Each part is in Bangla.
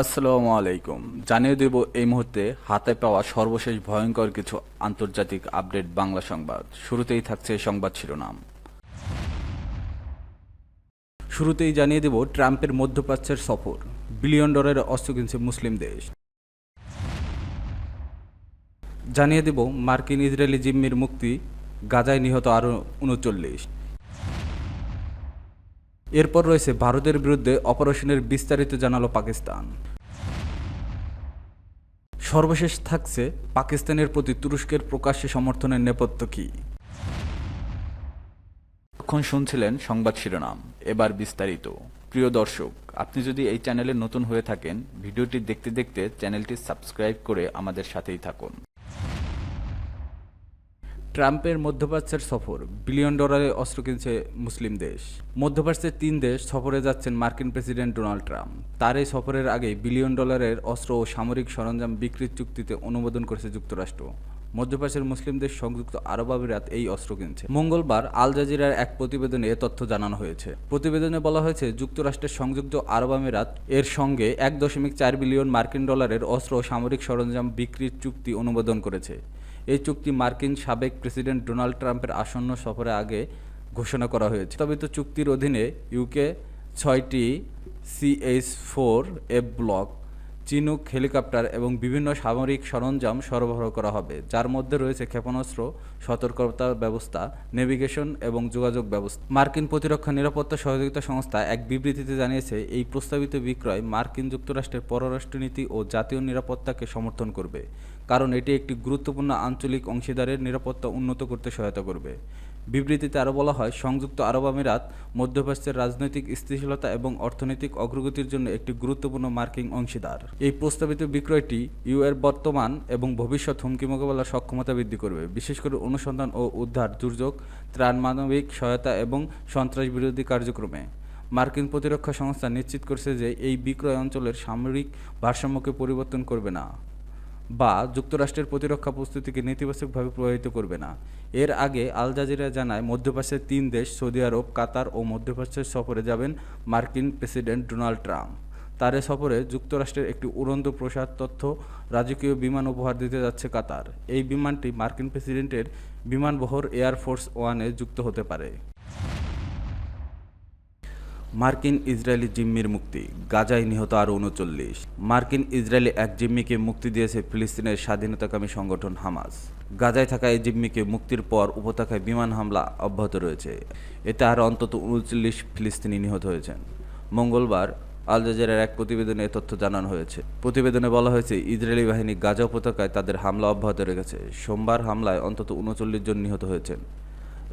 আসসালামু আলাইকুম। জানিয়ে দেব এই মুহূর্তে হাতে পাওয়া সর্বশেষ ভয়ঙ্কর কিছু আন্তর্জাতিক আপডেট বাংলা সংবাদ। শুরুতেই থাকছে সংবাদ শিরোনাম। শুরুতেই জানিয়ে দেব ট্রাম্পের মধ্যপ্রাচ্যের সফর। বিলিয়ন ডলারের অস্ত্র কিনছে মুসলিম দেশ। জানিয়ে দেব মার্কিন ইসরায়েলি জিম্মির মুক্তি, গাজায় নিহত আরও উনচল্লিশ। এরপর রয়েছে ভারতের বিরুদ্ধে অপারেশনের বিস্তারিত জানালো পাকিস্তান। সর্বশেষ থাকছে পাকিস্তানের প্রতি তুরস্কের প্রকাশ্যে সমর্থনের নেপথ্য কি। এখন শুনছিলেন সংবাদ শিরোনাম, এবার বিস্তারিত। প্রিয় দর্শক, আপনি যদি এই চ্যানেলে নতুন হয়ে থাকেন, ভিডিওটি দেখতে দেখতে চ্যানেলটি সাবস্ক্রাইব করে আমাদের সাথেই থাকুন। ট্রাম্পের মধ্যপ্রাচ্যের সফর, বিলিয়ন ডলারে অস্ত্র কিনছে মুসলিম দেশ। মধ্যপ্রাচ্যের তিন দেশ সফরে যাচ্ছেন মার্কিন প্রেসিডেন্ট ডোনাল্ড ট্রাম্প। তার এই সফরের আগে বিলিয়ন ডলারের অস্ত্র ও সামরিক সরঞ্জাম বিক্রির চুক্তিতে অনুমোদন করেছে যুক্তরাষ্ট্র। মধ্যপ্রাচ্যের মুসলিম দেশ সংযুক্ত আরব আমিরাত এই অস্ত্র কিনছে। মঙ্গলবার আল জাজিরার এক প্রতিবেদনে এ তথ্য জানানো হয়েছে। প্রতিবেদনে বলা হয়েছে, যুক্তরাষ্ট্রের সংযুক্ত আরব আমিরাত এর সঙ্গে এক দশমিক চার বিলিয়ন মার্কিন ডলারের অস্ত্র ও সামরিক সরঞ্জাম বিক্রির চুক্তি অনুমোদন করেছে। এই চুক্তি মার্কিন সাবেক প্রেসিডেন্ট ডোনাল্ড ট্রাম্পের আসন্ন সফরে আগে ঘোষণা করা হয়েছে। তবে তো চুক্তির অধীনে ইউকে ছয়টি CH four F block Chinook, helicopter এবং বিভিন্ন সামরিক সরঞ্জাম সরবরাহ করা হবে, যার মধ্যে রয়েছে ক্ষেপণাস্ত্র, সতর্কতা ব্যবস্থা, নেভিগেশন এবং যোগাযোগ ব্যবস্থা। মার্কিন প্রতিরক্ষা নিরাপত্তা সহযোগিতা সংস্থা এক বিবৃতিতে জানিয়েছে, এই প্রস্তাবিত বিক্রয় মার্কিন যুক্তরাষ্ট্রের পররাষ্ট্রনীতি ও জাতীয় নিরাপত্তাকে সমর্থন করবে, কারণ এটি একটি গুরুত্বপূর্ণ আঞ্চলিক অংশীদারের নিরাপত্তা উন্নত করতে সহায়তা করবে। বিবৃতিতে আরও বলা হয়, সংযুক্ত আরব আমিরাত, মধ্যপ্রাচ্যের রাজনৈতিক স্থিতিশীলতা এবং অর্থনৈতিক অগ্রগতির জন্য একটি গুরুত্বপূর্ণ মার্কিন অংশীদার। এই প্রস্তাবিত বিক্রয়টি ইউ এর বর্তমান এবং ভবিষ্যৎ হুমকি মোকাবেলার সক্ষমতা বৃদ্ধি করবে। বিশেষ করে অনুসন্ধান ও উদ্ধার, দুর্যোগ, ত্রাণ, মানবিক সহায়তা এবং সন্ত্রাস বিরোধী কার্যক্রমে। মার্কিন প্রতিরক্ষা সংস্থা নিশ্চিত করছে যে এই বিক্রয় অঞ্চলের সামরিক ভারসাম্যকে পরিবর্তন করবে না। বা যুক্তরাষ্ট্রের প্রতিরক্ষা প্রস্তুতিকে নেতিবাচকভাবে প্রভাবিত করবে না। এর আগে আল জাজিরা জানায়, মধ্যপ্রাচ্যের তিন দেশ, সৌদি আরব, কাতার ও মধ্যপ্রাচ্যের সফরে যাবেন মার্কিন প্রেসিডেন্ট ডোনাল্ড ট্রাম্প। তার সফরে যুক্তরাষ্ট্রের একটি উড়ন্ত প্রসাদ তথ্য, রাজকীয় বিমান উপহার দিতে যাচ্ছে কাতার। এই বিমানটি মার্কিন প্রেসিডেন্টের বিমানবহর এয়ারফোর্স ওয়ানে যুক্ত হতে পারে। মার্কিন ইসরায়েলি জিম্মির মুক্তি, গাজায় নিহত আরও উনচল্লিশ। মার্কিন ইসরায়েলি এক জিম্মিকে মুক্তি দিয়েছে ফিলিস্তিনের স্বাধীনতাকামী সংগঠন হামাস। গাজায় থাকা এই জিম্মিকে মুক্তির পর উপত্যকায় বিমান হামলা অব্যাহত রয়েছে। এতে আরও অন্তত উনচল্লিশ ফিলিস্তিনি নিহত হয়েছেন। মঙ্গলবার আল জাজিরার এক প্রতিবেদনে তথ্য জানানো হয়েছে। প্রতিবেদনে বলা হয়েছে, ইসরায়েলি বাহিনী গাজা উপত্যকায় তাদের হামলা অব্যাহত রেখেছে। সোমবার হামলায় অন্তত উনচল্লিশ জন নিহত হয়েছেন।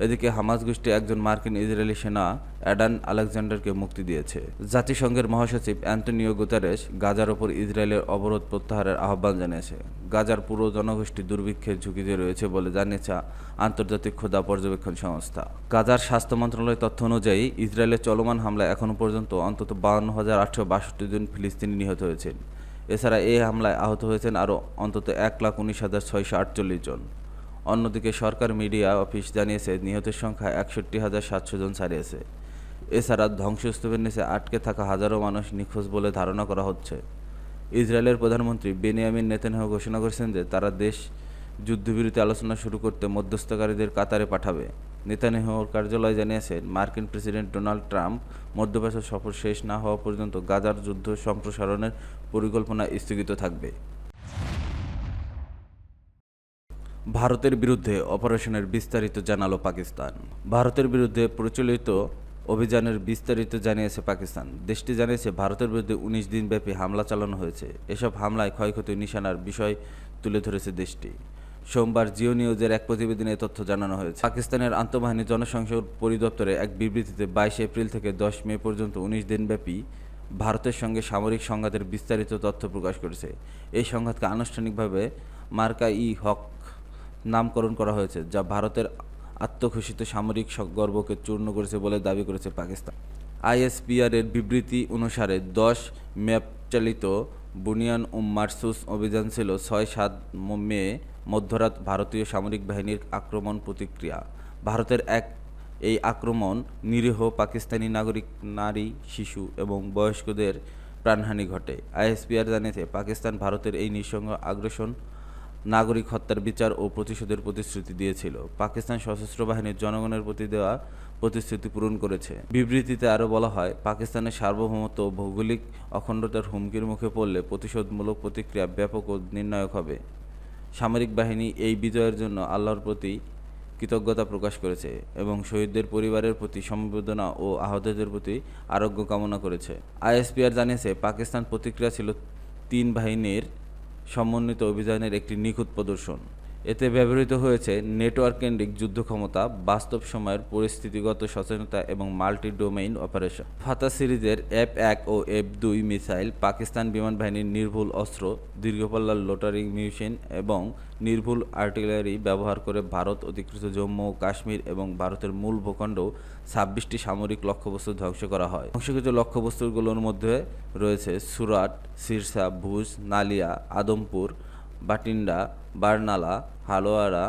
এদিকে হামাস গোষ্ঠী একজন মার্কিন ইসরায়েলি সেনা, অ্যাডান আলেকজান্ডারকে মুক্তি দিয়েছে। জাতিসংঘের মহাসচিব অ্যান্টনিও গুতারেস গাজার ওপর ইসরায়েলের অবরোধ প্রত্যাহারের আহ্বান জানিয়েছে। গাজার পুরো জনগোষ্ঠী দুর্ভিক্ষের ঝুঁকিতে রয়েছে বলে জানিয়েছে আন্তর্জাতিক ক্ষুদা পর্যবেক্ষণ সংস্থা। গাজার স্বাস্থ্য মন্ত্রণালয়ের তথ্য অনুযায়ী ইসরায়েলের চলমান হামলায় এখনও পর্যন্ত অন্তত বাউন্ন হাজার আটশো বাষট্টি জন ফিলিস্তিনি নিহত হয়েছেন। এছাড়া এই হামলায় আহত হয়েছেন আরও অন্তত এক লাখ উনিশ হাজার ছয়শো আটচল্লিশ জন। অন্যদিকে সরকার মিডিয়া অফিস জানিয়েছে, নিহতের সংখ্যা একষট্টি হাজার সাতশো জন ছাড়িয়েছে। এছাড়া ধ্বংসস্তূপের নিচে আটকে থাকা হাজারো মানুষ নিখোঁজ বলে ধারণা করা হচ্ছে। ইসরায়েলের প্রধানমন্ত্রী বেনিয়ামিন নেতানয়াহু ঘোষণা করেছেন যে, তারা দেশ যুদ্ধবিরতি আলোচনা শুরু করতে মধ্যস্থকারীদের কাতারে পাঠাবে। নেতানিয়াহুর কার্যালয় জানিয়েছেন মার্কিন প্রেসিডেন্ট ডোনাল্ড ট্রাম্প মধ্যপ্রাচ্য সফর শেষ না হওয়া পর্যন্ত গাজার যুদ্ধ সম্প্রসারণের পরিকল্পনা স্থগিত থাকবে। ভারতের বিরুদ্ধে অপারেশনের বিস্তারিত জানালো পাকিস্তান। ভারতের বিরুদ্ধে প্রচলিত অভিযানের বিস্তারিত জানিয়েছে পাকিস্তান। দেশটি জানিয়েছে, ভারতের বিরুদ্ধে উনিশ দিনব্যাপী হামলা চালানো হয়েছে। এসব হামলায় ক্ষয়ক্ষতি নিশানার বিষয় তুলে ধরেছে দেশটি। সোমবার জিও নিউজের এক প্রতিবেদনে তথ্য জানানো হয়েছে। পাকিস্তানের আন্তঃবাহিনী জনসংসদ পরিদপ্তরে এক বিবৃতিতে বাইশে এপ্রিল থেকে দশ মে পর্যন্ত উনিশ দিনব্যাপী ভারতের সঙ্গে সামরিক সংঘাতের বিস্তারিত তথ্য প্রকাশ করেছে। এই সংঘাতকে আনুষ্ঠানিকভাবে মার্কা ই হক নামকরণ করা হয়েছে, যা ভারতের আত্মঘোষিত সামরিক গর্বকে চূর্ণ করেছে বলে দাবি করেছে পাকিস্তান। আইএসপিআর এর বিবৃতি অনুসারে দশ ম্যাপ চালিত বুনিয়ান ও মার্সুস অভিযান ছিল ছয় সাত মে, মধ্যরাত ভারতীয় সামরিক বাহিনীর আক্রমণ প্রতিক্রিয়া। ভারতের এক, এই আক্রমণ নিরীহ পাকিস্তানি নাগরিক, নারী, শিশু এবং বয়স্কদের প্রাণহানি ঘটে। আইএসপিআর জানিয়েছে, পাকিস্তান ভারতের এই নিঃসঙ্গ আগ্রাসন নাগরিক হত্যার বিচার ও প্রতিশোধের প্রতিশ্রুতি দিয়েছিল। পাকিস্তান সশস্ত্র বাহিনীর জনগণের প্রতি দেওয়া প্রতিশ্রুতি পূরণ করেছে। বিবৃতিতে আরও বলা হয়, পাকিস্তানের সার্বভৌমত্ব ভৌগোলিক অখণ্ডতার হুমকির মুখে পড়লে প্রতিশোধমূলক প্রতিক্রিয়া ব্যাপক ও নির্ণায়ক হবে। সামরিক বাহিনী এই বিজয়ের জন্য আল্লাহর প্রতি কৃতজ্ঞতা প্রকাশ করেছে এবং শহীদদের পরিবারের প্রতি সমবেদনা ও আহতদের প্রতি আরোগ্য কামনা করেছে। আইএসপিআর জানিয়েছে, পাকিস্তান প্রতিক্রিয়া ছিল তিন বাহিনীর সমন্বিত অভিযানের একটি নিখুঁত প্রদর্শন। এতে ব্যবহৃত হয়েছে নেটওয়ার্ক কেন্দ্রিক যুদ্ধ ক্ষমতা বাস্তব সময়ের পরিস্থিতিগত সচেতনতা এবং মাল্টি ডোমেইন অপারেশন। ফাতা সিরিজের এফ এক ও এফ দুই মিসাইল পাকিস্তান বিমান বাহিনীর নির্ভুল অস্ত্র, দীর্ঘপাল্লার লোটারিং মিউশন এবং নির্ভুল আর্টিলারি ব্যবহার করে ভারত অধিকৃত জম্মু ও কাশ্মীর এবং ভারতের মূল ভূখণ্ড ছাব্বিশটি সামরিক লক্ষ্যবস্তু ধ্বংস করা হয়। ধ্বংসকৃত লক্ষ্যবস্তুগুলোর মধ্যে রয়েছে সুরাট, সিরসা, ভুজ, নালিয়া, আদমপুর বাটিন্ডা, বার্নালা, হালোয়ারা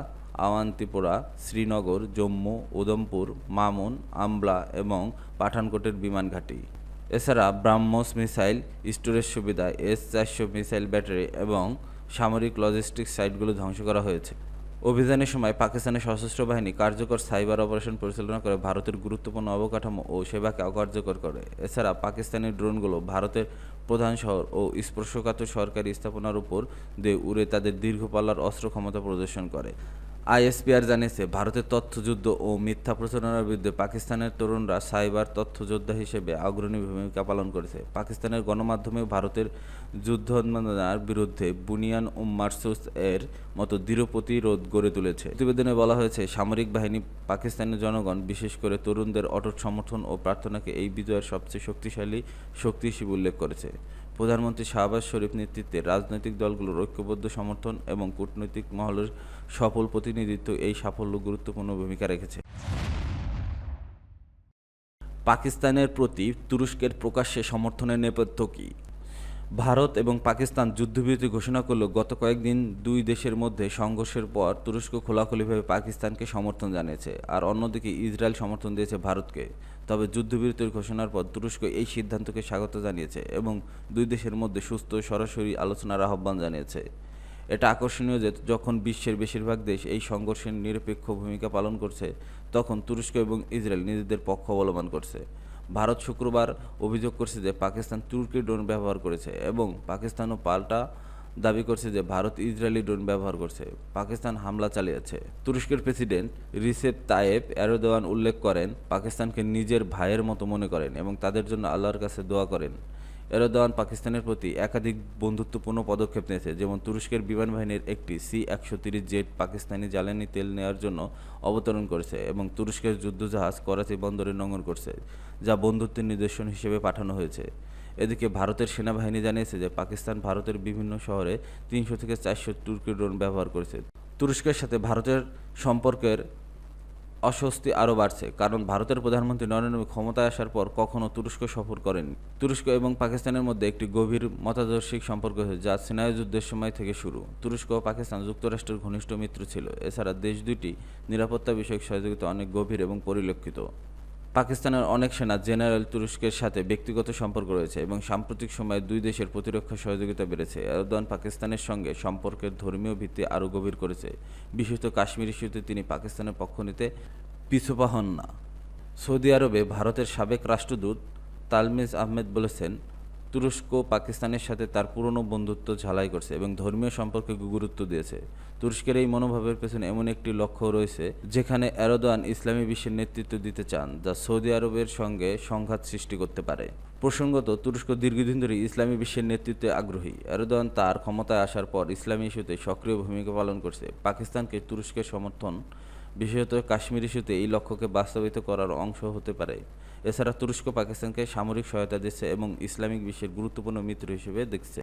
আওয়ান্তিপোরা শ্রীনগর, জম্মু উদমপুর মামুন আমলা এবং পাঠানকোটের বিমান ঘাঁটি। এছাড়া ব্রাহ্মস মিসাইল, স্টোরেজ সুবিধা, এস চারশো মিসাইল ব্যাটারি এবং সামরিক লজিস্টিক সাইটগুলো ধ্বংস করা হয়েছে। অভিযানের সময় পাকিস্তানের সশস্ত্র বাহিনী কার্যকর সাইবার অপারেশন পরিচালনা করে ভারতের গুরুত্বপূর্ণ অবকাঠামো ও সেবাকে অকার্যকর করে। এছাড়া পাকিস্তানি ড্রোনগুলো ভারতের প্রধান শহর ও স্পর্শকাতর সরকারি স্থাপনার উপর দিয়ে উড়ে তাদের দীর্ঘপাল্লার অস্ত্র ক্ষমতা প্রদর্শন করে। আইএসপিআর জানিয়েছে, ভারতের তথ্যযুদ্ধ ও মিথ্যা প্রচারণার বিরুদ্ধে পাকিস্তানের তরুণরা সাইবার তথ্যযোদ্ধা হিসেবে অগ্রণী ভূমিকা পালন করেছে। পাকিস্তানের গণমাধ্যমে ভারতের যুদ্ধ উন্মাদনার বিরুদ্ধে বুনিয়ান ও মার্সুস এর মতো দৃঢ় প্রতিরোধ গড়ে তুলেছে। প্রতিবেদনে বলা হয়েছে, সামরিক বাহিনী পাকিস্তানের জনগণ, বিশেষ করে তরুণদের অটুট সমর্থন ও প্রার্থনাকে এই বিজয়ের সবচেয়ে শক্তিশালী শক্তি হিসেবে উল্লেখ করেছে। প্রধানমন্ত্রী শাহবাজ শরীফ নেতৃত্বে রাজনৈতিক দলগুলোর ঐক্যবদ্ধ সমর্থন এবং কূটনৈতিক মহলের সফল প্রতিনিধিত্ব এই সাফল্য গুরুত্বপূর্ণ ভূমিকা রেখেছে। পাকিস্তানের প্রতি তুরস্কের প্রকাশ্যে সমর্থনের নেপথ্য কী? ভারত এবং পাকিস্তান যুদ্ধবিরতি ঘোষণা করলেও গত কয়েকদিন দুই দেশের মধ্যে সংঘর্ষের পর তুরস্ক খোলাখুলিভাবে পাকিস্তানকে সমর্থন জানিয়েছে আর অন্যদিকে ইসরায়েল সমর্থন দিয়েছে ভারতকে। তবে যুদ্ধবিরতির ঘোষণার পর তুরস্ক এই সিদ্ধান্তকে স্বাগত জানিয়েছে এবং দুই দেশের মধ্যে সুস্থ সরাসরি আলোচনার আহ্বান জানিয়েছে। এটা আকর্ষণীয় যে যখন বিশ্বের বেশিরভাগ দেশ এই সংঘর্ষের নিরপেক্ষ ভূমিকা পালন করছে, তখন তুরস্ক এবং ইসরায়েল নিজেদের পক্ষ অবলম্বন করছে। ভারত শুক্রবার অভিযোগ করছে যে পাকিস্তান তুর্কি ড্রোন ব্যবহার করেছে এবং পাকিস্তানও পাল্টা দাবি করছে যে ভারত ইসরায়েলি ড্রোন ব্যবহার করছে। পাকিস্তান হামলা চালিয়েছে। তুরস্কের প্রেসিডেন্ট রিসেপ তায়েব এরদোয়ান উল্লেখ করেন, পাকিস্তানকে নিজের ভাইয়ের মতো মনে করেন এবং তাদের জন্য আল্লাহর কাছে দোয়া করেন। এরদোয়ান পাকিস্তানের প্রতি একাধিক বন্ধুত্বপূর্ণ পদক্ষেপ নিয়েছে। যেমন তুরস্কের বিমান বাহিনীর একটি সি একশো তিরিশ জেট পাকিস্তানি জ্বালানি তেল নেওয়ার জন্য অবতরণ করেছে এবং তুরস্কের যুদ্ধজাহাজ করাচি বন্দরে নোঙর করছে, যা বন্ধুত্বের নিদর্শন হিসেবে পাঠানো হয়েছে। এদিকে ভারতের সেনাবাহিনী জানিয়েছে যে পাকিস্তান ভারতের বিভিন্ন শহরে তিনশো থেকে চারশো তুর্কি ড্রোন ব্যবহার করেছে। তুরস্কের সাথে ভারতের সম্পর্কের অস্বস্তি আরও বাড়ছে, কারণ ভারতের প্রধানমন্ত্রী নরেন্দ্র মোদী ক্ষমতায় আসার পর কখনও তুরস্ক সফর করেননি। তুরস্ক এবং পাকিস্তানের মধ্যে একটি গভীর মতাদর্শিক সম্পর্ক হয়েছে, যা যুদ্ধের সময় থেকে শুরু। তুরস্ক ও পাকিস্তান যুক্তরাষ্ট্রের ঘনিষ্ঠ মিত্র ছিল, এছাড়া দেশ দুটি নিরাপত্তা বিষয়ক সহযোগিতা অনেক গভীর এবং পরিলক্ষিত। পাকিস্তানের অনেক সেনা জেনারেল তুরস্কের সাথে ব্যক্তিগত সম্পর্ক রয়েছে এবং সাম্প্রতিক সময়ে দুই দেশের প্রতিরক্ষা সহযোগিতা বেড়েছে। এরদোয়ান পাকিস্তানের সঙ্গে সম্পর্কের ধর্মীয় ভিত্তি আরও গভীর করেছে। বিশেষত কাশ্মীর ইস্যুতে তিনি পাকিস্তানের পক্ষ নিতে পিছুপা হন না। সৌদি আরবে ভারতের সাবেক রাষ্ট্রদূত তালমিজ আহমেদ বলেছেন তুরস্ক পাকিস্তানের সাথে তার পুরনো বন্ধুত্ব ঝালাই করছে এবং ধর্মীয় সম্পর্কে গুরুত্ব দিয়েছে। তুরস্কের এই মনোভাবের পেছনে এমন একটি লক্ষ্য রয়েছে, যেখানে এরদোয়ান ইসলামী বিশ্বের নেতৃত্ব দিতে চান, যা সৌদি আরবের সঙ্গে সংঘাত সৃষ্টি করতে পারে। প্রসঙ্গত, তুরস্ক দীর্ঘদিন ধরে ইসলামী বিশ্বের নেতৃত্বে আগ্রহী। এরদোয়ান তার ক্ষমতায় আসার পর ইসলামী ইস্যুতে সক্রিয় ভূমিকা পালন করছে। পাকিস্তানকে তুরস্কের সমর্থন, বিশেষত কাশ্মীর ইস্যুতে এই লক্ষ্যকে বাস্তবায়িত করার অংশ হতে পারে। এছাড়া তুরস্ক পাকিস্তানকে সামরিক সহায়তা দিচ্ছে এবং ইসলামিক বিশ্বের গুরুত্বপূর্ণ মিত্র হিসেবে দেখছে।